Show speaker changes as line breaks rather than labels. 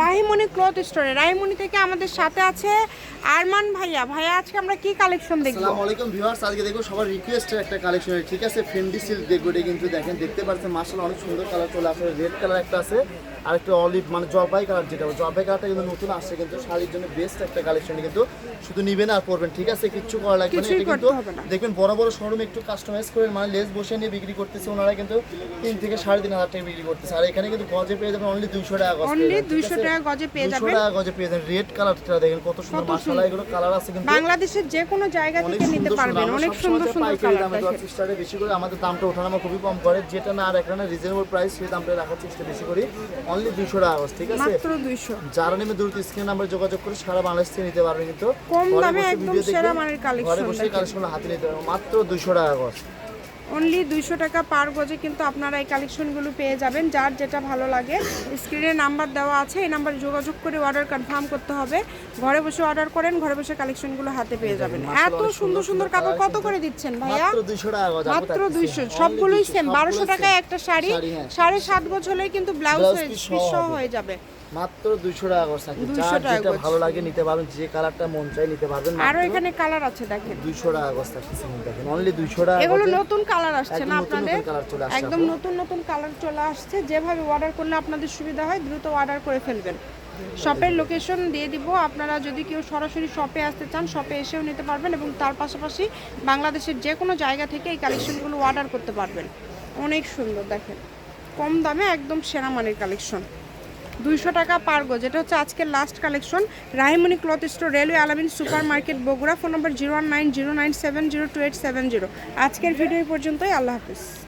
Rahimoni cloth স্টোরে। রাহিমণি থেকে আমাদের সাথে আছে আরমান ভাইয়া। ভাইয়া আজকে আমরা কি কালেকশন দেখব?
আসসালামু আলাইকুম ভিউয়ার্স আজকে দেখব সবার রিকোয়েস্টের একটা কালেকশন ঠিক আছে ফেন্ডি সিল্ক দেখব এটা কিন্তু দেখেন দেখতে পাচ্ছেন মার্শাল অনেক সুন্দর কালার চলে আসে। রেড কালার একটা আছে আর একটা অলিভ মানে জলপাই কালার যেটা জলপাই কালারটা কিন্তু নতুন আসছে কিন্তু শাড়ির জন্য বেস্ট একটা কালেকশন কিন্তু শুধু নিবেন আর পরবেন ঠিক আছে? কিচ্ছু করা লাগবে না এটা কিন্তু। দেখবেন বড় বড় শোরুমে একটু কাস্টমাইজ করে মানে লেস বসে নিয়ে বিক্রি করতেছে ওনারা কিন্তু তিন থেকে সাড়ে তিন হাজার টাকা বিক্রি করতেছে। আর এখানে কিন্তু গজে পেয়ে যাবেন অনলি দুইশো টাকা গজ
অনলি দুইশো টাকা গজে পেয়ে
দুশো
যাবেন।
টাকা গজে পেয়ে যাবেন। রেড কালারটা দেখেন কত সুন্দর। এগুলো কালার আছে কিন্তু
বাংলাদেশের যে কোনো জায়গা থেকে নিতে পারবেন। অনেক সুন্দর সুন্দর কালার
বেশি করে আমাদের দামটা ওঠানামা খুবই কম করে। যেটা না আর এখানে রিজনেবল প্রাইস সেই দামটা রাখার চেষ্টা বেশি করি। অনলি দুশো টাকা গজ, ঠিক আছে?
মাত্র দুইশো।
যারা নেমে দ্রুত স্ক্রিন নাম্বার যোগাযোগ করে সারা বাংলাদেশ থেকে নিতে পারবেন কিন্তু।
কম দামে একদম সেরা মানের collection
ঘরে বসে
দেখেন।
কালেকশন হাতে নিতে পারবেন। মাত্র দুশো টাকা গজ।
অনলি দুইশো টাকা পার গজে কিন্তু আপনারা এই কালেকশনগুলো পেয়ে যাবেন যার যেটা ভালো লাগে। স্ক্রিনে নাম্বার দেওয়া আছে এই নাম্বারে যোগাযোগ করে অর্ডার কনফার্ম করতে হবে। ঘরে বসে অর্ডার করেন ঘরে বসে কালেকশনগুলো হাতে পেয়ে যাবেন। এত সুন্দর সুন্দর কাপড় কত করে দিচ্ছেন ভাইয়া?
মাত্র।
দুইশো সবগুলোই সেম বারোশো টাকায় একটা শাড়ি
শাড়ি, হ্যাঁ।
সাড়ে সাত গজ হলেই কিন্তু ব্লাউজ হয়ে যাবে।
মাত্র দুশো টাকা গজ থাকে যেটা ভালো লাগে নিতে পারবেন যে কালারটা মন চাই নিতে পারবেন
আরও এখানে কালার আছে দেখেন।
দুইশো টাকা গজ থাকতেছে কিন্তু দেখেন অনলি দুইশো টাকা
এগুলো নতুন কালার আসছে না আপনাদের? একদম নতুন নতুন কালার চলে আসছে। যেভাবে অর্ডার করলে আপনাদের সুবিধা হয় দ্রুত অর্ডার করে ফেলবেন। শপের লোকেশন দিয়ে দিব। আপনারা যদি কেউ সরাসরি শপে আসতে চান শপে এসেও নিতে পারবেন এবং তার পাশাপাশি বাংলাদেশের যে কোনো জায়গা থেকে এই কালেকশনগুলো অর্ডার করতে পারবেন। অনেক সুন্দর দেখেন। কম দামে একদম সেরা মানের কালেকশন দুইশো টাকা পারগো যেটা হচ্ছে আজকের last collection Rahimoni cloth store, railway Alamin super market Bogura. Phone number zero one nine zero nine seven zero two eight seven zero. আজকের ভিডিও পর্যন্তই। আল্লাহ হাফিজ।